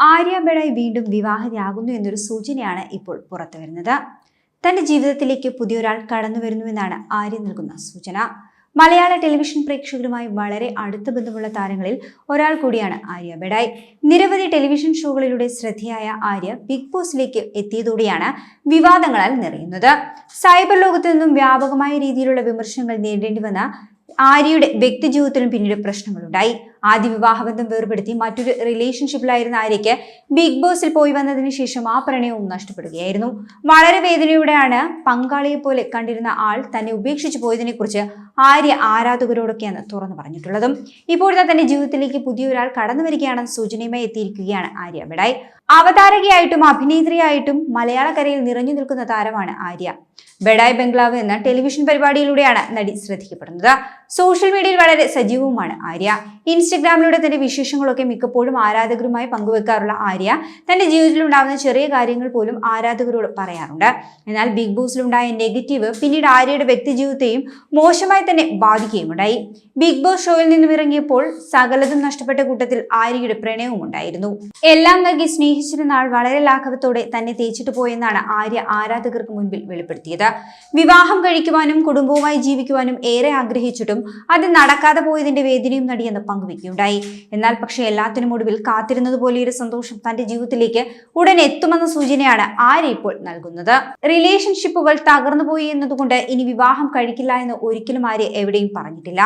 ആര്യ വീണ്ടും വിവാഹിതയാകുന്നു എന്നൊരു സൂചനയാണ് ഇപ്പോൾ പുറത്തു വരുന്നത്. തന്റെ ജീവിതത്തിലേക്ക് പുതിയൊരാൾ കടന്നു വരുന്നുവെന്നാണ് ആര്യ നൽകുന്ന സൂചന. മലയാള ടെലിവിഷൻ പ്രേക്ഷകരുമായി വളരെ അടുത്ത ബന്ധമുള്ള താരങ്ങളിൽ ഒരാൾ കൂടിയാണ് ആര്യ ബെഡായ് നിരവധി ടെലിവിഷൻ ഷോകളിലൂടെ ശ്രദ്ധയായ ആര്യ ബിഗ് ബോസിലേക്ക് എത്തിയതോടെയാണ് വിവാദങ്ങളാൽ നിറയുന്നത്. സൈബർ ലോകത്തു നിന്നും വ്യാപകമായ രീതിയിലുള്ള വിമർശനങ്ങൾ നേരിടേണ്ടി വന്ന ആര്യയുടെ വ്യക്തിജീവിതത്തിലും പിന്നീട് പ്രശ്നങ്ങളുണ്ടായി. ആദ്യ വിവാഹബന്ധം വേർപെടുത്തി മറ്റൊരു റിലേഷൻഷിപ്പിലായിരുന്ന ആര്യയ്ക്ക് ബിഗ് ബോസിൽ പോയി വന്നതിന് ശേഷം ആ പ്രണയവും നഷ്ടപ്പെടുകയായിരുന്നു. വളരെ വേദനയോടെയാണ് പങ്കാളിയെ പോലെ കണ്ടിരുന്ന ആൾ തന്നെ ഉപേക്ഷിച്ചു പോയതിനെ കുറിച്ച് ആര്യ ആരാധകരോടൊക്കെയാണ് തുറന്നു പറഞ്ഞിട്ടുള്ളതും. ഇപ്പോഴത്തെ തന്റെ ജീവിതത്തിലേക്ക് പുതിയൊരാൾ കടന്നു വരികയാണെന്ന് സൂചനയുമായി എത്തിയിരിക്കുകയാണ് ആര്യ. ബെഡായ് അവതാരകയായിട്ടും അഭിനേത്രിയായിട്ടും മലയാളക്കരയിൽ നിറഞ്ഞു നിൽക്കുന്ന താരമാണ് ആര്യ. ബെഡായ് ബംഗ്ലാവ് എന്ന ടെലിവിഷൻ പരിപാടിയിലൂടെയാണ് നടി ശ്രദ്ധിക്കപ്പെടുന്നത്. സോഷ്യൽ മീഡിയയിൽ വളരെ സജീവവുമാണ് ആര്യ. ഇൻസ്റ്റഗ്രാമിലൂടെ തന്റെ വിശേഷങ്ങളൊക്കെ മിക്കപ്പോഴും ആരാധകരുമായി പങ്കുവെക്കാറുള്ള ആര്യ തന്റെ ജീവിതത്തിൽ ഉണ്ടാകുന്ന ചെറിയ കാര്യങ്ങൾ പോലും ആരാധകരോട് പറയാറുണ്ട്. എന്നാൽ ബിഗ് ബോസിലുണ്ടായ നെഗറ്റീവ് പിന്നീട് ആര്യയുടെ വ്യക്തിജീവിതത്തെയും മോശമായി തന്നെ ബാധിക്കുകയുമുണ്ടായി. ബിഗ് ബോസ് ഷോയിൽ നിന്നും ഇറങ്ങിയപ്പോൾ സകലതും നഷ്ടപ്പെട്ട കൂട്ടത്തിൽ ആര്യയുടെ പ്രണയവും ഉണ്ടായിരുന്നു. എല്ലാം നൽകി സ്നേഹിച്ചിരുന്ന ആൾ വളരെ ലാഘവത്തോടെ തന്നെ തേച്ചിട്ട് പോയെന്നാണ് ആര്യ ആരാധകർക്ക് മുൻപിൽ വെളിപ്പെടുത്തിയത്. വിവാഹം കഴിക്കുവാനും കുടുംബവുമായി ജീവിക്കുവാനും ഏറെ ആഗ്രഹിച്ചിട്ടും അത് നടക്കാതെ പോയതിന്റെ വേദനയും നടിയെന്ന് പങ്കുവെക്കുകയുണ്ടായി എന്നാൽ പക്ഷേ എല്ലാത്തിനും ഒടുവിൽ കാത്തിരുന്നത് പോലെ ഒരു സന്തോഷം തന്റെ ജീവിതത്തിലേക്ക് ഉടൻ എത്തുമെന്ന സൂചനയാണ് ആര്യ ഇപ്പോൾ നൽകുന്നത്. റിലേഷൻഷിപ്പുകൾ തകർന്നു പോയി എന്നതുകൊണ്ട് ഇനി വിവാഹം കഴിക്കില്ല എന്ന് ഒരിക്കലും ആര്യ എവിടെയും പറഞ്ഞിട്ടില്ല.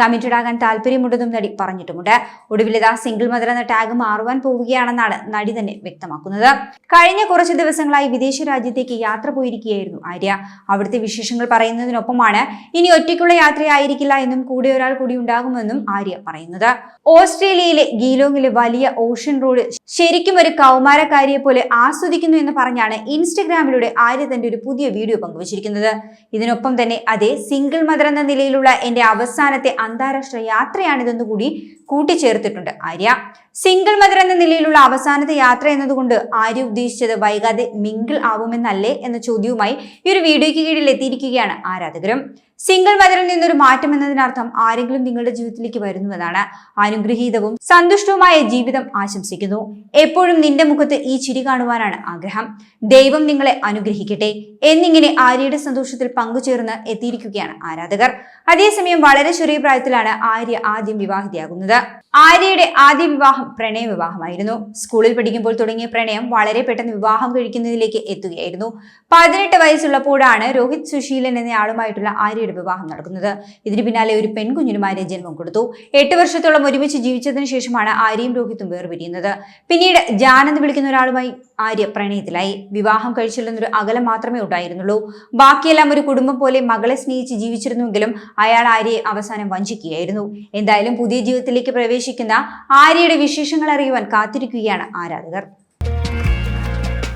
കമ്മിറ്റഡ് ആകാൻ താല്പര്യമുണ്ടെന്നും നടി പറഞ്ഞിട്ടുമുണ്ട്. ഒടുവിലിതാ സിംഗിൾ മദർ എന്ന ടാഗ് മാറുവാൻ പോവുകയാണെന്നാണ് നടി തന്നെ വ്യക്തമാക്കുന്നത്. കഴിഞ്ഞ കുറച്ച് ദിവസങ്ങളായി വിദേശ രാജ്യത്തേക്ക് യാത്ര പോയിരിക്കുകയായിരുന്നു ആര്യ. അവിടുത്തെ വിശേഷങ്ങൾ പറയുന്നതിനൊപ്പമാണ് ഇനി ഒറ്റയ്ക്കുള്ള യാത്രയായിരിക്കില്ല എന്നും കൂടെ ഒരാൾ കൂടി ഉണ്ടാകുമെന്നും ആര്യ പറയുന്നത്. ഓസ്ട്രേലിയയിലെ ഗീലോങ്ങിലെ വലിയ ഓഷ്യൻ റോഡ് ശരിക്കും ഒരു കൗമാരക്കാരിയെ പോലെ ആസ്വദിക്കുന്നു എന്ന് പറഞ്ഞാണ് ഇൻസ്റ്റഗ്രാമിലൂടെ ആര്യ തന്റെ ഒരു പുതിയ വീഡിയോ പങ്കുവച്ചിരിക്കുന്നത്. ഇതിനൊപ്പം തന്നെ അതേ സിംഗിൾ മദർ എന്ന നിലയിലുള്ള എന്റെ അവസാനത്തെ അന്താരാഷ്ട്ര യാത്രയാണിതെന്ന് കൂടി കൂട്ടിച്ചേർത്തിട്ടുണ്ട് ആര്യ. സിംഗിൾ മദർ എന്ന നിലയിലുള്ള അവസാനത്തെ യാത്ര എന്നതുകൊണ്ട് ആര്യ ഉദ്ദേശിച്ചത് വൈകാതെ മിങ്കിൾ ആവുമെന്നല്ലേ എന്ന ചോദ്യവുമായി ഈ ഒരു വീഡിയോയ്ക്ക് കീഴിൽ എത്തിയിരിക്കുകയാണ് ആരാധകരും. സിംഗിൾ മദറിൽ നിന്നൊരു മാറ്റം എന്നതിനർത്ഥം ആരെങ്കിലും നിങ്ങളുടെ ജീവിതത്തിലേക്ക് വരുന്നുവെന്നാണ് അനുഗ്രഹീതവും സന്തുഷ്ടവുമായ ജീവിതം ആശംസിക്കുന്നു. എപ്പോഴും നിന്റെ മുഖത്ത് ഈ ചിരി കാണുവാനാണ് ആഗ്രഹം. ദൈവം നിങ്ങളെ അനുഗ്രഹിക്കട്ടെ എന്നിങ്ങനെ ആര്യയുടെ സന്തോഷത്തിൽ പങ്കുചേർന്ന് എത്തിയിരിക്കുകയാണ് ആരാധകർ. അതേസമയം വളരെ ചെറിയ പ്രായത്തിലാണ് ആര്യ ആദ്യം വിവാഹിതയാകുന്നത്. ആര്യയുടെ ആദ്യ വിവാഹം പ്രണയ വിവാഹമായിരുന്നു സ്കൂളിൽ പഠിക്കുമ്പോൾ തുടങ്ങിയ പ്രണയം വളരെ പെട്ടെന്ന് വിവാഹം കഴിക്കുന്നതിലേക്ക് എത്തുകയായിരുന്നു. പതിനെട്ട് വയസ്സുള്ളപ്പോഴാണ് രോഹിത് സുശീലൻ എന്നയാളുമായിട്ടുള്ള ആര്യയുടെ വിവാഹം നടക്കുന്നത്. ഇതിന് പിന്നാലെ ഒരു പെൺകുഞ്ഞിനും ആര്യ ജന്മം കൊടുത്തു. എട്ട് വർഷത്തോളം ഒരുമിച്ച് ജീവിച്ചതിന് ശേഷമാണ് ആര്യയും രോഹിത്തും വേർപിരിയുന്നത്. പിന്നീട് ജാനന്ദ് വിളിക്കുന്ന ഒരാളുമായി ആര്യ പ്രണയത്തിലായി. വിവാഹം കഴിച്ചില്ലെന്നൊരു അകലം മാത്രമേ ഉണ്ടായിരുന്നുള്ളൂ. ബാക്കിയെല്ലാം ഒരു കുടുംബം പോലെ മകളെ സ്നേഹിച്ച് ജീവിച്ചിരുന്നുവെങ്കിലും അയാൾ ആര്യയെ അവസാനം വഞ്ചിക്കുകയായിരുന്നു. എന്തായാലും പുതിയ ജീവിതത്തിലേക്ക് പ്രവേശിക്കുന്ന ആര്യയുടെ വിശേഷങ്ങൾ അറിയുവാൻ കാത്തിരിക്കുകയാണ് ആരാധകർ.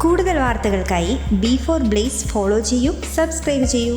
കൂടുതൽ വാർത്തകൾക്കായി ബി ഫോർ ബ്ലേസ് ഫോളോ ചെയ്യൂ സബ്സ്ക്രൈബ് ചെയ്യൂ.